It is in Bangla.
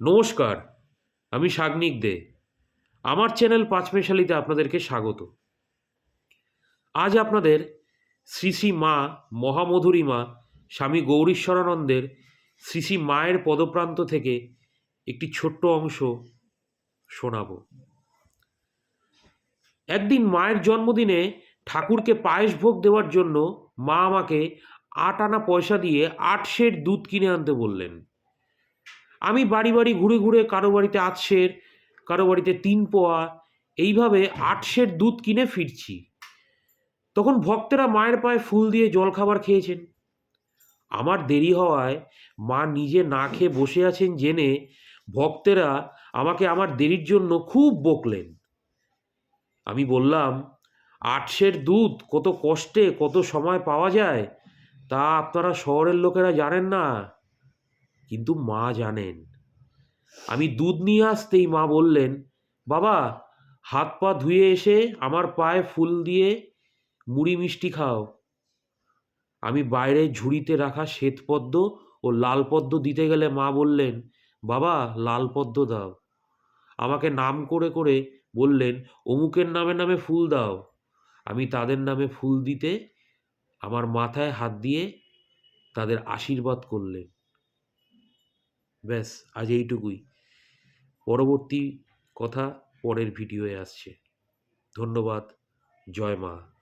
নমস্কার, আমি সাগ্নিক দে। আমার চ্যানেল পাঁচমেশালিতে আপনাদেরকে স্বাগত। আজ আপনাদের শ্রী শ্রী মা মহামধুরী মা স্বামী গৌরীশ্বরানন্দের শ্রী শ্রী মায়ের পদপ্রান্ত থেকে একটি ছোট্ট অংশ শোনাব। একদিন মায়ের জন্মদিনে ঠাকুরকে পায়েস ভোগ দেওয়ার জন্য মা আমাকে আট আনা পয়সা দিয়ে আট সের দুধ কিনে আনতে বললেন। আমি বাড়ি বাড়ি ঘুরে ঘুরে কারও বাড়িতে আট সের, কারও বাড়িতে তিন পোয়া, এইভাবে আট সের দুধ কিনে ফিরছি। তখন ভক্তেরা মায়ের পায়ে ফুল দিয়ে জলখাবার খেয়েছেন। আমার দেরি হওয়ায় মা নিজে না খেয়ে বসে আছেন জেনে ভক্তেরা আমাকে আমার দেরির জন্য খুব বকলেন। আমি বললাম আটশের দুধ কত কষ্টে, কত সময় পাওয়া যায়? তা আপনারা শহরের লোকেরা জানেন না। কিন্তু মা জানেন। আমি দুধ নিয়ে আসতেই মা বললেন, বাবা, হাত পা ধুয়ে এসে আমার পায়ে ফুল দিয়ে মুড়ি মিষ্টি খাও। আমি বাইরে ঝুড়িতে রাখা শ্বেতপদ্ম ও লাল পদ্ম দিতে গেলে মা বললেন, বাবা, লাল পদ্ম দাও। আমাকে নাম করে করে বললেন, অমুকের নামে নামে ফুল দাও। আমি তাদের নামে ফুল দিতে আমার মাথায় হাত দিয়ে তাদের আশীর্বাদ করলেন। ব্যাস আজ এইটুকুই। পরবর্তী কথা পরের ভিডিওয়ে আসছে। ধন্যবাদ। জয় মা।